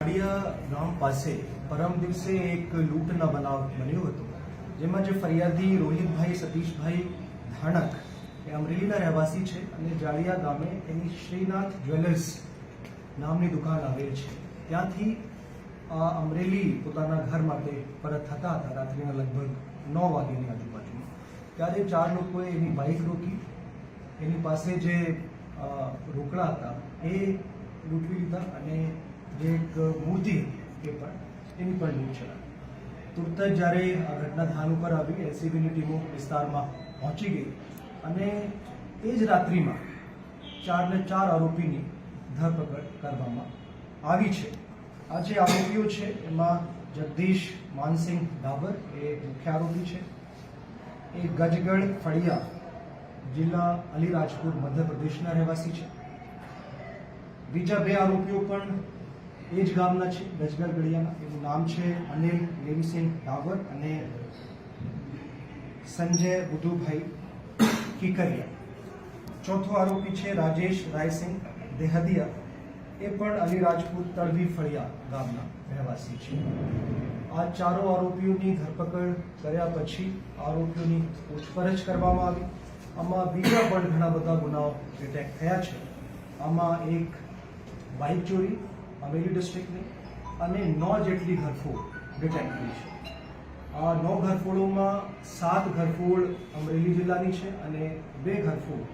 વાડિયા ગામ પાસે પરમ દિવસે એક લૂંટના બનાવ બન્યો હતો, જેમાં જે ફરિયાદી રોહિતભાઈ, સતીશભાઈ ધાણક એ અમરેલીના રહેવાસી છે અને જાળિયા ગામે એની શ્રીનાથ જ્વેલર્સ નામની દુકાન આવેલ છે. ત્યાંથી અમરેલી પોતાના ઘર માટે પરત થતા હતા, રાત્રિના લગભગ નવ વાગ્યાની આજુબાજુમાં. ત્યારે ચાર લોકોએ એની બાઇક રોકી, એની પાસે જે રોકડા હતા એ લૂંટવી લીધા અને જે એક મૂર્તિ એ પણ, એની પણ લૂંટ ચલાવી તુરત જ જ્યારે આ ઘટના સ્થાન ઉપર આવી એસીબીની ટીમો વિસ્તારમાં પહોંચી ગઈ અને એ જ રાત્રિમાં ચારને ચાર આરોપીની ધરપકડ કરવામાં આવી છે. આ જે આરોપીઓ છે, એમાં જગદીશ માનસિંહ ડાબર એ મુખ્ય આરોપી છે. એ ગજગઢ ફળિયા જિલ્લા અલીરાજપુર મધ્યપ્રદેશના રહેવાસી છે. બીજા બે આરોપીઓ પણ એ જ ગામના છે ગજગઢ ગળિયાના એનું નામ છે અનિલ રેમસિંહ ડાવર અને સંજય બુધુભાઈ કિકરિયા. ચોથો આરોપી છે રાજેશ રાયસિંહ દેહદિયા. એ પણ અલીરાજપુર તળવી ફળિયા ગામના રહેવાસી છે. આ ચારો આરોપીઓની ધરપકડ કર્યા પછી આરોપીઓની પૂછપરછ કરવામાં આવી. આમાં બીજા પણ ઘણા બધા ગુનાઓ ડિટેક્ટ થયા છે. આમાં એક બાઇક ચોરી અમરેલી ડિસ્ટ્રિક્ટની અને નવ જેટલી ઘરફોડ ડિટેક્ટ થઈ છે. આ નौ ઘરફોડોમાં સાત ઘરફોડ અમરેલી જિલ્લાની છે અને બે ઘરફોડ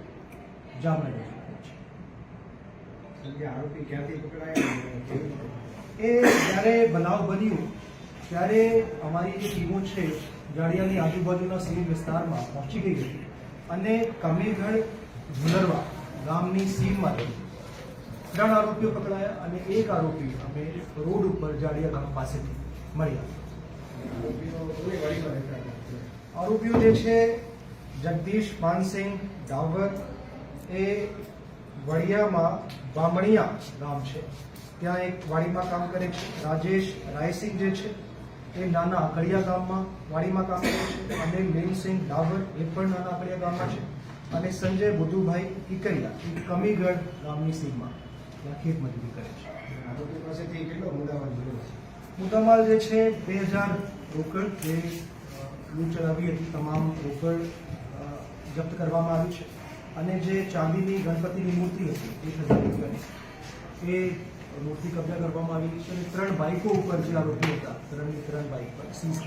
જામનગર? એ જ્યારે બનાવ બન્યો ત્યારે અમારી જે ટીમો છે જાડિયાની આજુબાજુના સીમ વિસ્તારમાં પહોંચી ગઈ હતી અને કમીરગઢ ઝુલરવા ગામની સીમમાંથી ત્રણ આરોપીઓ પકડાયા અને એક આરોપી અમે રોડ ઉપર જાડિયા ગામ પાસેથી મળ્યા. આરોપીઓ જે છે, જગદીશ માનસિંહ ડાવર એ વડિયામાં બામણિયા ગામ છે. ત્યાં એક વાડીમાં કામ કરે છે. રાજેશ રાયસિંહ જે છે, એ નાના અકડિયા ગામમાં વાડીમાં કામ કરે છે. અને મેનસિંહ ડાવર એ પણ નાના અકડિયા ગામમાં છે. અને સંજય બુધુભાઈ ઇકરિયા એ કમીગઢ ગામની સીમમાં. ત્યાં ખેત મજૂરી કરે છે. પાસેથી કેટલો મુદ્દામાલ મળ્યો છે મુદ્દામાલ જે છે બે હજાર રોકડ જે લૂંટ ચલાવી હતી તમામ રોકડ જપ્ત કરવામાં આવી છે. અને જે ચાંદીની ગણપતિની મૂર્તિ હતી એક હજાર રૂપિયાની એ મૂર્તિ કબજા કરવામાં આવી છે. અને ત્રણ બાઇકો ઉપર જે આરોપી હતા ત્રણની ત્રણ બાઇક પર સીઝ